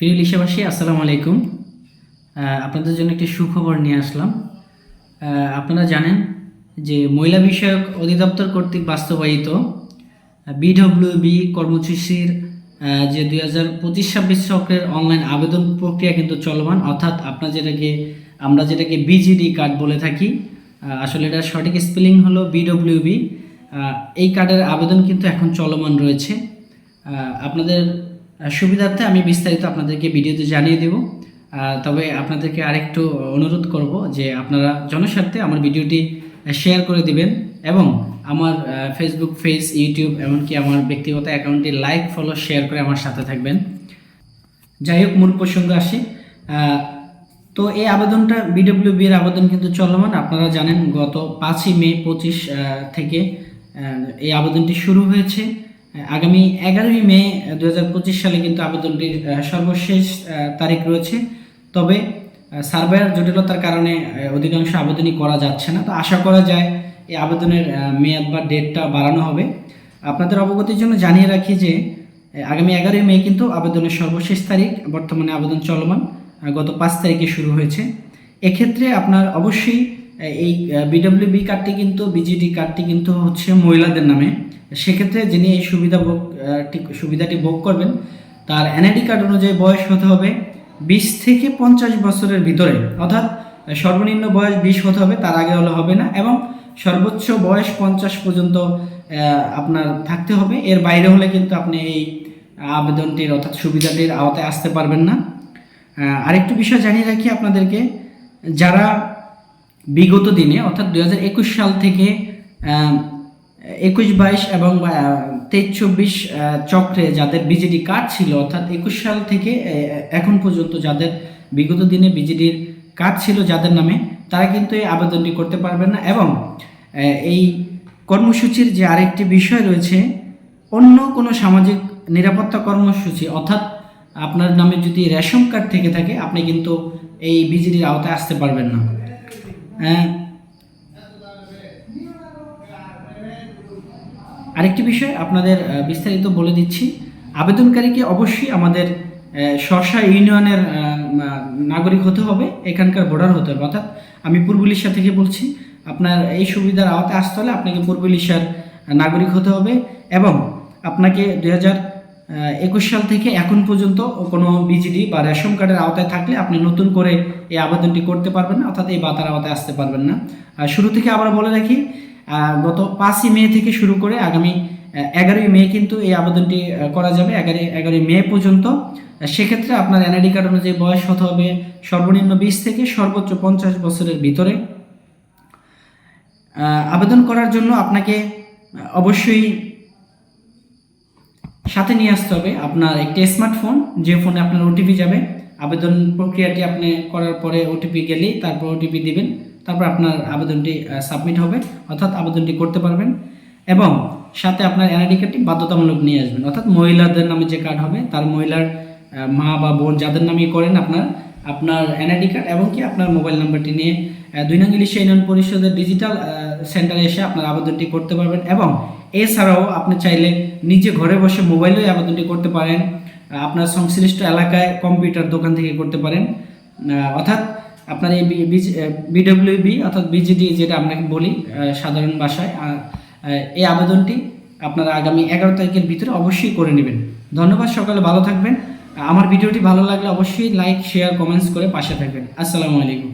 প্রিয় লিশাবাসী আসসালামু আলাইকুম। আপনাদের জন্য একটি সুখবর নিয়ে আসলাম। আপনারা জানেন যে মহিলা বিষয়ক অধিদপ্তর কর্তৃক বাস্তবায়িত বিডব্লিউবি কর্মসূচির যে দুই হাজার পঁচিশ ছাব্বিশ চক্রের অনলাইন আবেদন প্রক্রিয়া কিন্তু চলমান, অর্থাৎ আপনার যেটাকে, আমরা যেটাকে বিজিডি কার্ড বলে থাকি আসলে এটার সঠিক স্পেলিং হলো বিডব্লিউবি এই কার্ডের আবেদন কিন্তু এখন চলমান রয়েছে। আপনাদের সুবিধার্থে আমি বিস্তারিত আপনাদেরকে ভিডিওতে জানিয়ে দেব। তবে আপনাদেরকে আরেকটু অনুরোধ করব যে আপনারা জনস্বার্থে আমার ভিডিওটি শেয়ার করে দিবেন এবং আমার ফেসবুক পেজ ইউটিউব এমনকি আমার ব্যক্তিগত অ্যাকাউন্টটি লাইক ফলো শেয়ার করে আমার সাথে থাকবেন। যাই হোক, মূল প্রসঙ্গ আসি। তো এই আবেদনটা বিডব্লিউবি এর আবেদন কিন্তু চলমান। আপনারা জানেন গত পাঁচই মে পঁচিশ থেকে এই আবেদনটি শুরু হয়েছে। আগামী এগারোই মে দু হাজার পঁচিশ সালে কিন্তু আবেদনটির সর্বশেষ তারিখ রয়েছে। তবে সার্ভার জটিলতার কারণে অধিকাংশ আবেদনই করা যাচ্ছে না। তো আশা করা যায় এই আবেদনের মেয়াদ বা ডেটটা বাড়ানো হবে। আপনাদের অবগতির জন্য জানিয়ে রাখি যে আগামী এগারোই মে কিন্তু আবেদনের সর্বশেষ তারিখ, বর্তমানে আবেদন চলমান গত পাঁচ তারিখে শুরু হয়েছে। এক্ষেত্রে আপনার অবশ্যই এই বিডব্লিউবি কার্ডটি কিন্তু বিজিটি কার্ডটি কিন্তু হচ্ছে মহিলাদের নামে। সেক্ষেত্রে যিনি এই সুবিধা ভোগ সুবিধাটি ভোগ করবেন, তার এনআইডি কার্ড অনুযায়ী বয়স হতে হবে বিশ থেকে পঞ্চাশ বছরের ভিতরে। অর্থাৎ সর্বনিম্ন বয়স বিশ হতে হবে, তার আগে হলে হবে না এবং সর্বোচ্চ বয়স পঞ্চাশ পর্যন্ত আপনার থাকতে হবে। এর বাইরে হলে কিন্তু আপনি এই আবেদনটির, অর্থাৎ সুবিধাটির আওতায় আসতে পারবেন না। আরেকটু বিষয় জানিয়ে রাখি আপনাদেরকে, যারা বিগত দিনে, অর্থাৎ দু হাজার একুশ সাল থেকে একুশ বাইশ এবং তেইশ চব্বিশ চক্রে যাদের বিজেডি কার্ড ছিল, অর্থাৎ একুশ সাল থেকে এখন পর্যন্ত যাদের বিগত দিনে বিজেডির কাজ ছিল যাদের নামে, তারা কিন্তু এই আবেদনটি করতে পারবেন না এবং এই কর্মসূচির যে আরেকটি বিষয় রয়েছে, অন্য কোনো সামাজিক নিরাপত্তা কর্মসূচি, অর্থাৎ আপনার নামে যদি রেশন কার্ড থেকে থাকে, আপনি কিন্তু এই বিজিডির আওতায় আসতে পারবেন না। আরেকটি বিষয় আপনাদের বিস্তারিত বলে দিচ্ছি। আবেদনকারীকে অবশ্যই আমাদের স্বশা ইউনিয়নের নাগরিক হতে হবে, এখানকার ভোটার হতে হবে। অর্থাৎ আমি পূর্ব উড়িষ্যা থেকে বলছি, আপনার এই সুবিধার আওতায় আসতে হলে আপনাকে পূর্ব উড়িষ্যার নাগরিক হতে হবে এবং আপনাকে দুই একুশ সাল থেকে এখন পর্যন্ত কোনো বিজিডি বা রেশন কার্ডের আওতায় থাকলে আপনি নতুন করে এই আবেদনটি করতে পারবেন না, অর্থাৎ এই বাতার আওতায় আসতে পারবেন না। শুরু থেকে আবার বলে রাখি গত পাঁচই মে থেকে শুরু করে আগামী এগারোই মে কিন্তু এই আবেদনটি করা যাবে, এগারোই এগারোই মে পর্যন্ত। সেক্ষেত্রে আপনার এনআইডি কার্ড অনুযায়ী বয়স হতে হবে সর্বনিম্ন বিশ থেকে সর্বোচ্চ পঞ্চাশ বছরের ভিতরে। আবেদন করার জন্য আপনাকে অবশ্যই সাথে নিয়ে আসতে হবে আপনার একটি স্মার্টফোন, যে ফোনে আপনার ওটিপি যাবে। আবেদন প্রক্রিয়াটি আপনি করার পরে ওটিপি গেলেই তারপর ওটিপি দিবেন, তারপর আপনার আবেদনটি সাবমিট হবে, অর্থাৎ আবেদনটি করতে পারবেন এবং সাথে আপনার এনআইডি কার্ডটি বাধ্যতামূলক নিয়ে আসবেন, অর্থাৎ মহিলাদের নামে যে কার্ড হবে, তার মহিলার মা বা বোন যাদের নামে করেন আপনার আপনার এনআইডি কার্ড এবং কি আপনার মোবাইল নাম্বারটি নিয়ে দুই নং ইলিশা পরিষদের ডিজিটাল সেন্টারে এসে আপনার আবেদনটি করতে পারবেন এবং এছাড়াও আপনি চাইলে নিজে ঘরে বসে মোবাইলেও আবেদনটি করতে পারেন। আপনার সংশ্লিষ্ট এলাকায় কম্পিউটার দোকান থেকে করতে পারেন। অর্থাৎ আপনার এই বিডব্লিউবি অর্থাৎ বিজিডি যেটা আপনাকে বলি সাধারণ ভাষায় এই আবেদনটি আপনারা আগামী এগারো তারিখের ভিতরে অবশ্যই করে নেবেন। ধন্যবাদ সকালে ভালো থাকবেন। আমার ভিডিওটি ভালো লাগলে অবশ্যই লাইক শেয়ার কমেন্টস করে পাশে থাকবেন। আসসালামু আলাইকুম।